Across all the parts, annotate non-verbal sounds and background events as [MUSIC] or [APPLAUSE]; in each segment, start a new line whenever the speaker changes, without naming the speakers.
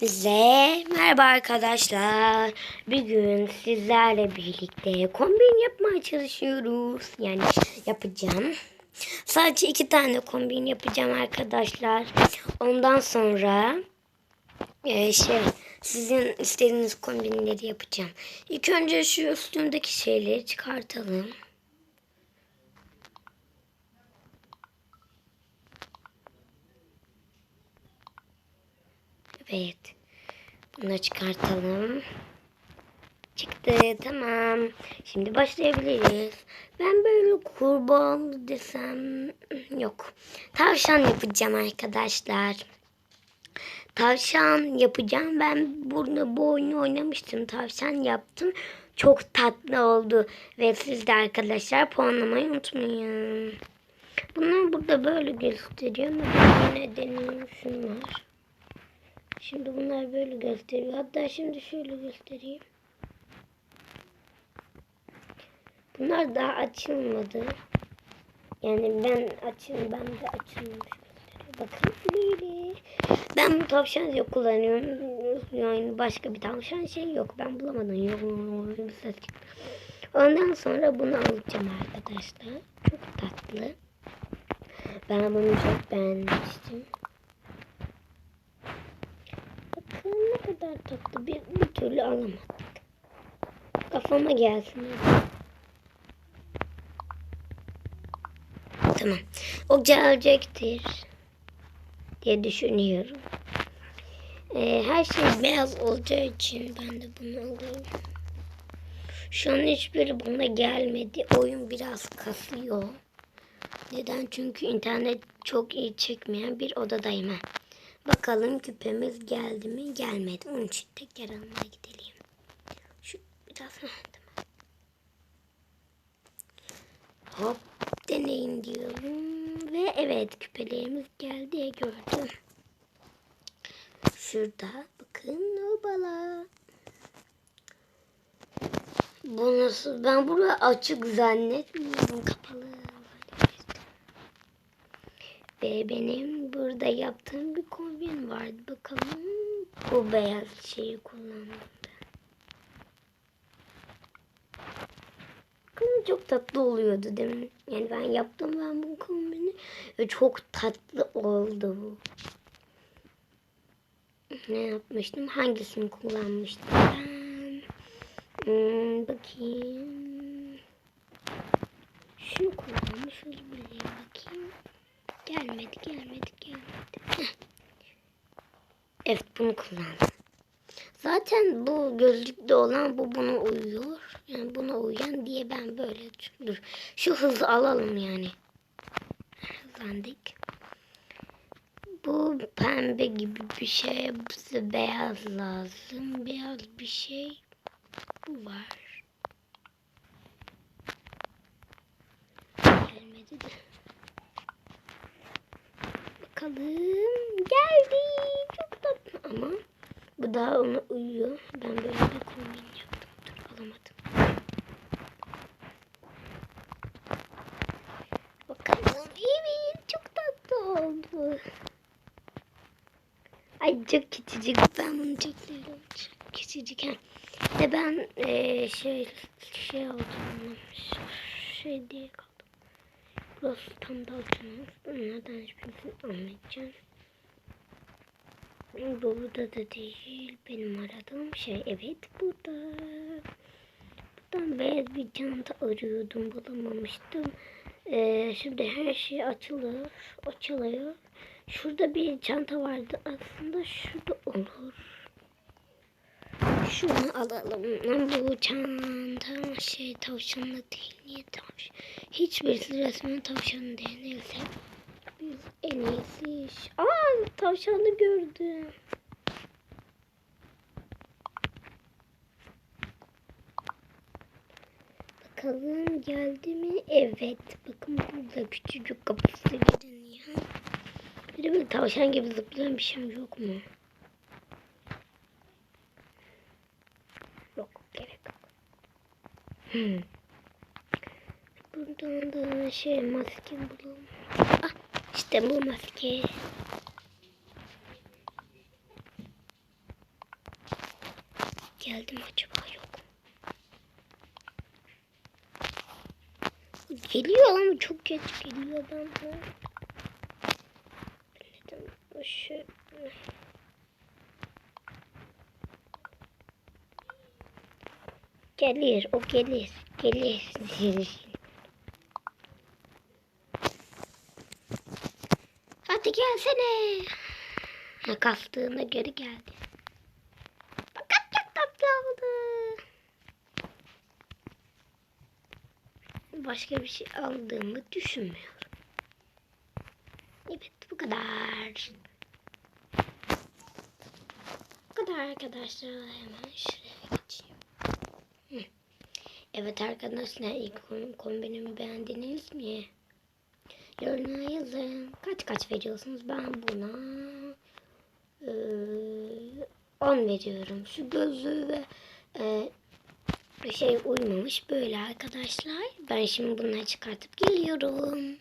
Size merhaba arkadaşlar. Bugün sizlerle birlikte kombin yapmaya çalışıyoruz. Yani yapacağım. Sadece iki tane kombin yapacağım arkadaşlar. Ondan sonra e, şey sizin istediğiniz kombinleri yapacağım. İlk önce şu üstündeki şeyleri çıkartalım. Evet. Bunu çıkartalım. Çıktı. Tamam. Şimdi başlayabiliriz. Ben böyle kurban desem yok. Tavşan yapacağım arkadaşlar. Tavşan yapacağım. Ben burada bu oyunu oynamıştım. Tavşan yaptım. Çok tatlı oldu. Ve siz de arkadaşlar puanlamayı unutmayın. Bunlar burada böyle gösteriyor ama yine deneyeyim şunlar. Şimdi bunlar böyle gösteriyor. Hatta şimdi şöyle göstereyim. Bunlar daha açılmadı. Yani ben açın ben de açılmamış gösteriyor. Bakın böyle. Ben bu tavşan yok kullanıyorum. Yani başka bir tavşan şey yok. Ben bulamadım. Yok bir ses çıktı. Ondan sonra bunu alacağım arkadaşlar. Çok tatlı. Ben bunu çok beğenmiştim. Bakın ne kadar tatlı bir, bir türlü alamadık. Kafama gelsin. Tamam. O gelecektir diye düşünüyorum. Ee, her şey beyaz olacağı için ben de bunu alayım. Şu an hiçbiri bana gelmedi. Oyun biraz kasıyor. Neden? Çünkü internet çok iyi çekmeyen bir odadayım. ha. Bakalım küpemiz geldi mi? Gelmedi. Onun için tekrar almaya gidelim. Şu biraz tamam. Hop deneyin diyorum. Ve evet küpelerimiz geldi gördüm. Şurada bakın obala. Bu nasıl? Ben burada açık zannetmiyorum. Kapalı. Ve benim burada yaptığım bir kombin vardı. Bakalım bu beyaz şeyi kullandım. Bakın çok tatlı oluyordu değil mi? Yani ben yaptım ben bu kombini ve çok tatlı oldu bu. Ne yapmıştım? Hangisini kullanmıştım ben? Hmm, bakayım. Şunu kullanmış olabilirim bakayım. Gelmedi, gelmedi, gelmedi. Evet, bunu kullandım. Zaten bu gözlükte olan bu buna uyuyor. Yani buna uyan diye ben böyle dur. Şu hızı alalım yani. Hızlandık. Bu pembe gibi bir şey. Bize beyaz lazım. Beyaz bir şey. Bu var. Gelmedi de. Bakalım. Geldi. Çok tatlı ama bu daha ona uyuyor. Ben böyle bir kombin yaptım. Dur alamadım. Bakalım. Evet çok tatlı oldu. Ay çok küçücük. Ben bunu çok seviyorum. Çok küçücük. Ha. De ben eee, şey şey oldu. Şey diye kaldım. Burası tam da açılmaz. Bunlardan hiçbirisini anlayacağım. Burada da değil. Benim aradığım şey evet burada. Buradan beyaz bir çanta arıyordum. Bulamamıştım. Ee, şimdi her şey açılır. Açılıyor. Şurada bir çanta vardı. Aslında şurada olur. Şunu alalım. Ama bu çanta şey tavşanlı değil. Niye tavşan? Hiçbirisi resmen tavşan değil. Neyse. Biz en iyisi iş. Aa tavşanı gördüm. Bakalım geldi mi? Evet. Bakın burada küçücük kapısı görünüyor. Bir de böyle tavşan gibi zıplayan bir şey yok mu? Yok gerek yok. Hmm. Buradan da şey maske bulalım. Ah işte bu maske. Geldi mi acaba? Yok. Geliyor ama çok geç geliyor ben. Neden bu? Gelir, o gelir, gelir. [LAUGHS] Hadi gelsene. Ha, kastığına geri geldi. Fakat çok tatlı oldu. Başka bir şey aldığımı düşünmüyorum. Evet bu kadar. Bu kadar arkadaşlar. Hemen şuraya. Evet arkadaşlar ilk kom- kombinimi beğendiniz mi? Yorumlara yazın. Kaç kaç veriyorsunuz? Ben buna eee, 10 veriyorum. Şu gözlüğü ve eee, şey uymamış böyle arkadaşlar. Ben şimdi bunları çıkartıp geliyorum.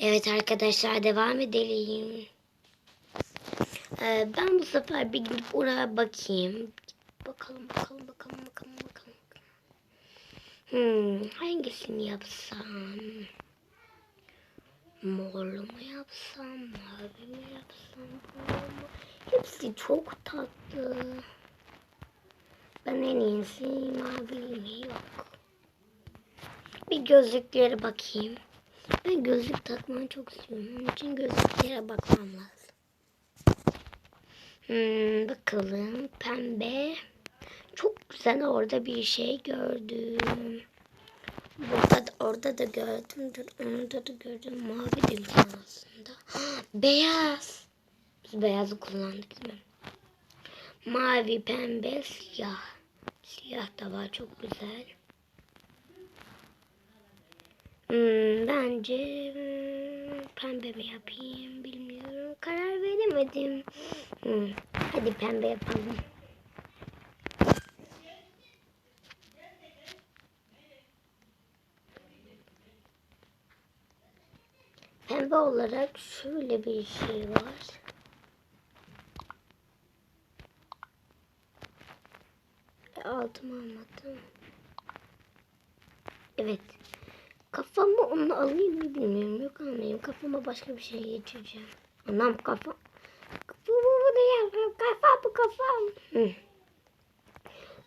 Evet arkadaşlar devam edelim. Eee, ben bu sefer bir gidip oraya bakayım. Bakalım bakalım bakalım bakalım bakalım. Hmm, hangisini yapsam? Morlu mu yapsam, mavi mi yapsam, mu? Hepsi çok tatlı. Ben en iyisi mavi mi yok. Bir gözlüklere bakayım. Ben gözlük takmayı çok istiyorum. Onun için gözlüklere bakmam lazım. Hmm, bakalım pembe. Çok güzel orada bir şey gördüm. Burada da, orada da gördüm. Dur, orada da gördüm. Mavi de aslında. [GASPS] Beyaz. Biz beyazı kullandık değil? Mavi, pembe, siyah. Siyah da var çok güzel. Hmm, bence hmm, pembe mi yapayım bilmiyorum. Karar veremedim. Hmm, hadi pembe yapalım. Pembe olarak şöyle bir şey var. E, Altıma almadım. Evet. Kafamı onu alayım mı bilmiyorum. Yok almayayım. Kafama başka bir şey geçireceğim. Anam kafa. Kafamı bunu yapıyorum. Kafa bu kafam. Hı.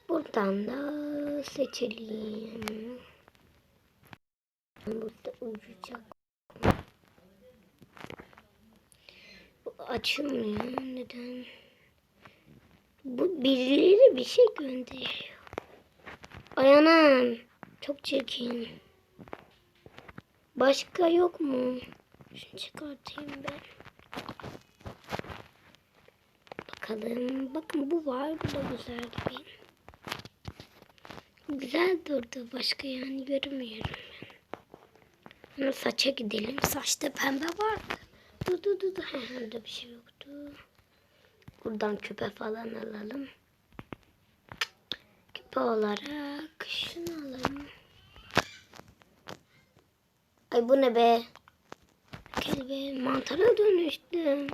Buradan da seçelim. Burada uyuyacak. Açılmıyor. Neden? Bu birileri bir şey gönderiyor. Ay anam. Çok çirkin. Başka yok mu? Şunu çıkartayım ben. Bakalım. Bakın bu var. Bu da güzel gibi. Güzel durdu. Başka yani görmüyorum ben. Ama saça gidelim. Saçta pembe vardı. Dur dur dur. orada bir şey yoktu. Buradan küpe falan alalım. Küpe olarak şunu alalım. Ay bu ne be? Kelbe mantara dönüştüm.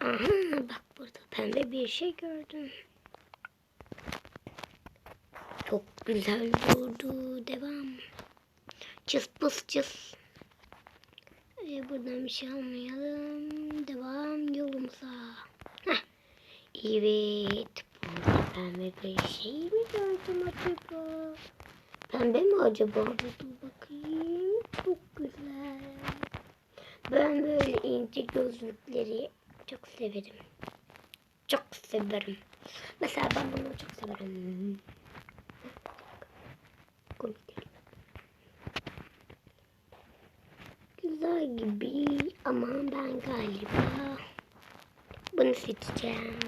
Aha bak burada pembe bir şey gördüm. Çok güzel durdu. Devam. Cıs pıs cıs. Ee, buradan bir şey almayalım. Devam yolumuza. Heh. Evet. Burada pembe bir şey mi gördüm acaba? Pembe mi acaba? Dur bakayım. Çok güzel. Ben böyle ince gözlükleri çok severim. Çok severim. Mesela ben bunu çok severim. Komik değil. Güzel gibi ama ben galiba bunu seçeceğim.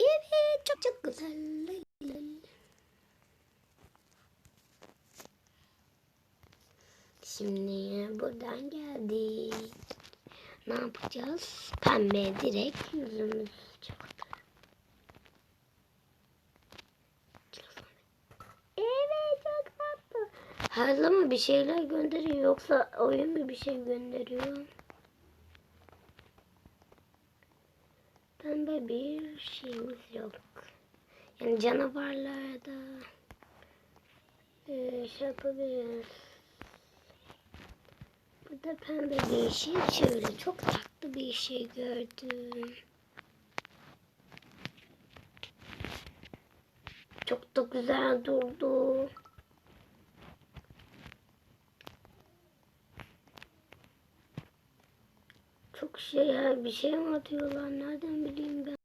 Evet çok çok güzel. Şimdi buradan geldik. Ne yapacağız? Pembe direkt yüzümüz çıktı. Evet çok Her zaman bir şeyler gönderiyor yoksa oyun mu bir şey gönderiyor? pembe bir şeyimiz yok. Yani canavarlarda e, şey yapabiliriz. Burada pembe bir şey şöyle çok tatlı bir şey gördüm. Çok da güzel durdu. Çok şey ya bir şey mi atıyorlar nereden bileyim ben.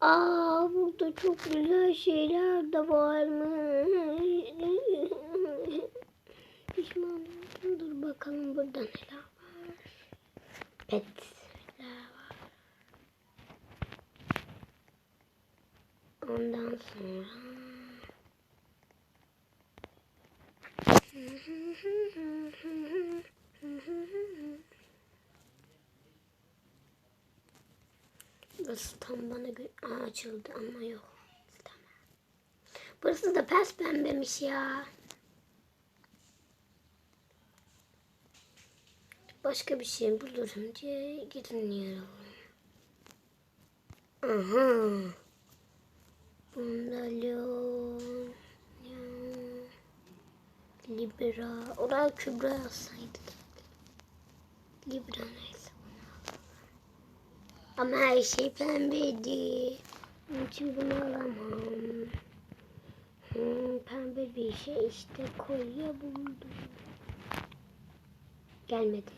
Aa burada çok güzel şeyler de var mı? Pişman. Dur bakalım burada neler var. Var. Ondan sonra [LAUGHS] Burası tam bana açıldı ama yok. Tamam. Burası da pes pembemiş ya. Başka bir şey bulurum diye gitmiyorum. Aha. Bunda Leon. Leon, Libra. Oraya Kübra yazsaydık. Libra neyse. Ama her şey pembeydi. İçin bunu alamam. Hmm, pembe bir şey işte kolye buldum. Gelmedi.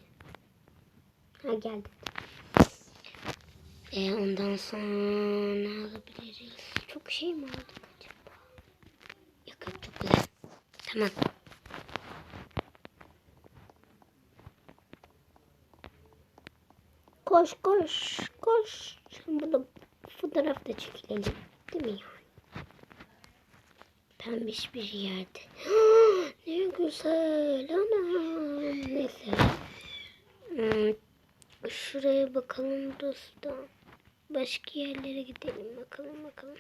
Ha geldi. E ondan sonra ne alabiliriz? Çok şey mi aldık acaba? Yok yok çok güzel. Tamam. Koş koş koş. Burada fotoğraf da çekilelim. Değil mi yani? Pembiş bir yerde. [GASPS] ne güzel. Anam. Neyse. Hmm, Şuraya bakalım da. Başka yerlere gidelim bakalım bakalım.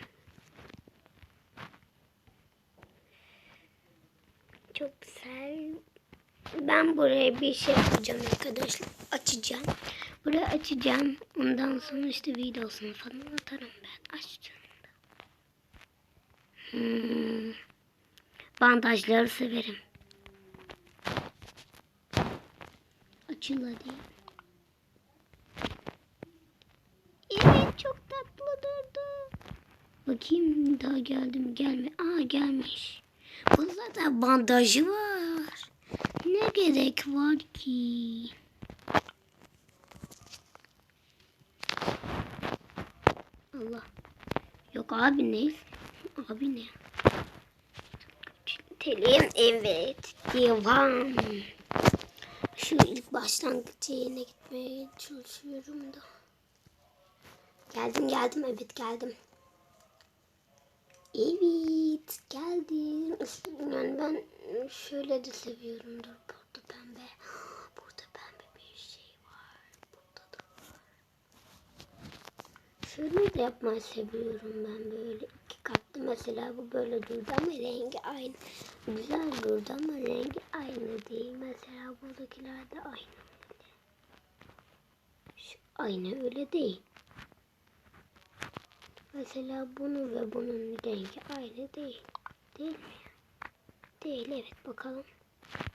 Çok güzel. Ben buraya bir şey yapacağım arkadaşlar. Açacağım. Buraya açacağım. Ondan sonra işte videosunu falan atarım ben. Açacağım. Hmm. Bandajları severim. Açıl hadi. Evet çok tatlı durdu. Bakayım daha geldim gelme. Aa gelmiş. Bunda da bandajı var. Ne gerek var ki? Allah. Yok abi ne? Abi ne? Telim evet. Devam. Şu ilk başlangıç yerine gitmeye çalışıyorum da. Geldim geldim evet geldim. Evet geldim. Yani ben şöyle de seviyorum. Dur burada pembe. Burada pembe bir şey var. Burada da var. Şöyle de yapmayı seviyorum ben böyle iki katlı. Mesela bu böyle durdu ama rengi aynı. Güzel durdu ama rengi aynı değil. Mesela buradakiler de aynı. Şu aynı öyle değil. Mesela bunu ve bunun rengi aynı değil. Değil mi? Değil evet bakalım.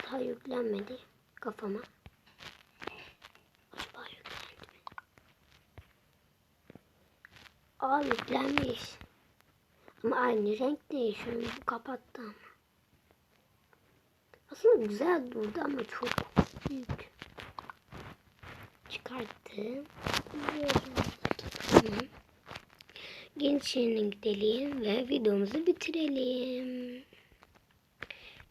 Daha yüklenmedi kafama. Acaba yüklendi mi? Aa yüklenmiş. Ama aynı renk değil. Şunu bu kapattı. Aslında güzel durdu ama çok büyük. Çıkarttım. Tamam. Genç yerine gidelim ve videomuzu bitirelim.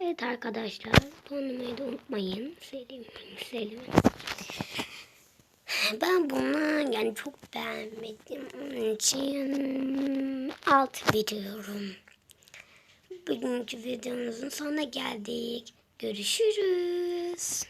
Evet arkadaşlar tonlamayı da unutmayın. Selim, Selim. Ben bunu yani çok beğenmedim. Onun için alt veriyorum. Bugünkü videomuzun sonuna geldik. Görüşürüz.